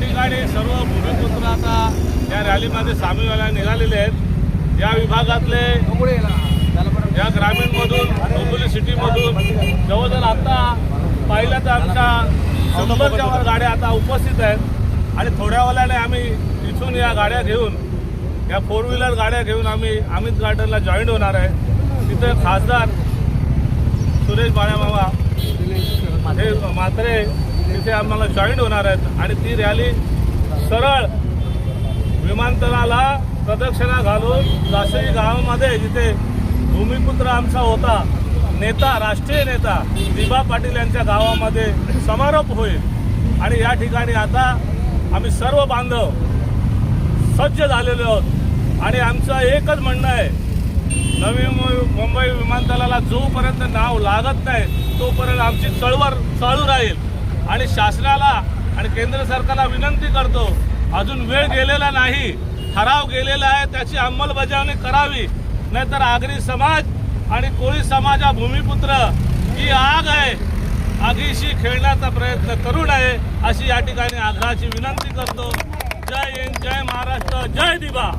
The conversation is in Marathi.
ठिकाणी सर्व भूमिपुत्र आता या रॅलीमध्ये सामील व्हायला निघालेले आहेत. या विभागातले या ग्रामीणमधून डोंबिवली सिटीमधून जवळजवळ आता पाहिलं तर आमच्या शंभरच्या वर गाड्या आता उपस्थित आहेत. आणि थोड्या वेळाने आम्ही इथून या गाड्या घेऊन या फोर व्हीलर गाड्या घेऊन आम्ही अमित गार्डनला जॉईन होणार आहे. तिथे खासदार सुरेश बाळ्यामावा हे मात्रे तिथे आम्हाला जॉईन होणार आहेत. आणि ती रॅली सरळ विमानतळाला प्रदक्षिणा घालून जासई गावामध्ये जिथे भूमिपुत्र आमचा होता नेता राष्ट्रीय नेता दिबा पाटील यांच्या गावामध्ये समारोप होईल. आणि या ठिकाणी आता आम्ही सर्व बांधव सज्ज झालेले आहोत. आणि आमचं एकच म्हणणं आहे नवी मुंबई मुंबई विमानतळाला जोपर्यंत नाव लागत नाही तोपर्यंत आमची चळवळ चालू राहील. आणि शासनाला आणि केंद्र सरकारला विनंती करतो अजून वेळ गेलेला नाही ठराव गेलेला आहे त्याची अंमलबजावणी करावी. नाहीतर आगरी समाज आणि कोळी समाज हा भूमिपुत्र ही आग आहे. आगीशी खेळण्याचा प्रयत्न करू नये अशी या ठिकाणी आग्रहाची विनंती करतो. जय हिंद जय महाराष्ट्र जय दिवा.